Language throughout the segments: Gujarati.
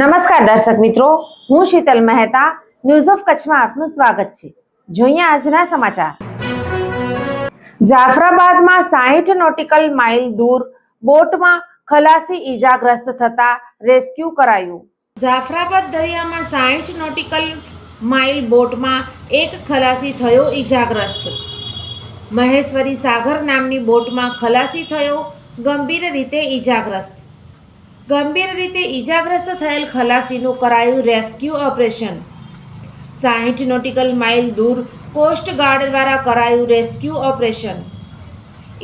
નમસ્કાર દર્શક મિત્રો, હું શીતલ મહેતા ન્યૂઝ ઓફ કચ્છમાં આપનું સ્વાગત છે. જોઈએ આજના સમાચાર. જાફરાબાદમાં સાહીઠ નોટિકલ માઇલ દૂર બોટમાં ખલાસી ઈજાગ્રસ્ત થતા રેસ્ક્યુ કરાયું. જાફરાબાદ દરિયામાં સાહીઠ નોટિકલ માઇલ બોટમાં એક ખલાસી થયો ઈજાગ્રસ્ત. મહેશ્વરી સાગર નામની બોટમાં ખલાસી થયો ગંભીર રીતે ઈજાગ્રસ્ત. ગંભીર રીતે ઈજાગ્રસ્ત થયેલ ખલાસીનું કરાયું રેસ્ક્યુ ઓપરેશન. સાહીઠ નોટિકલ માઇલ દૂર કોસ્ટગાર્ડ દ્વારા કરાયું રેસ્ક્યુ ઓપરેશન.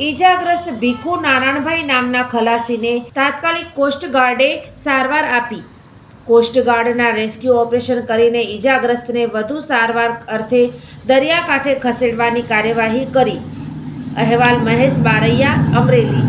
ઈજાગ્રસ્ત ભીખુ નારાયણભાઈ નામના ખલાસીને તાત્કાલિક કોસ્ટગાર્ડે સારવાર આપી. કોસ્ટગાર્ડના રેસ્ક્યુ ઓપરેશન કરીને ઈજાગ્રસ્તને વધુ સારવાર અર્થે દરિયાકાંઠે ખસેડવાની કાર્યવાહી કરી. અહેવાલ મહેશ બારૈયા, અમરેલી.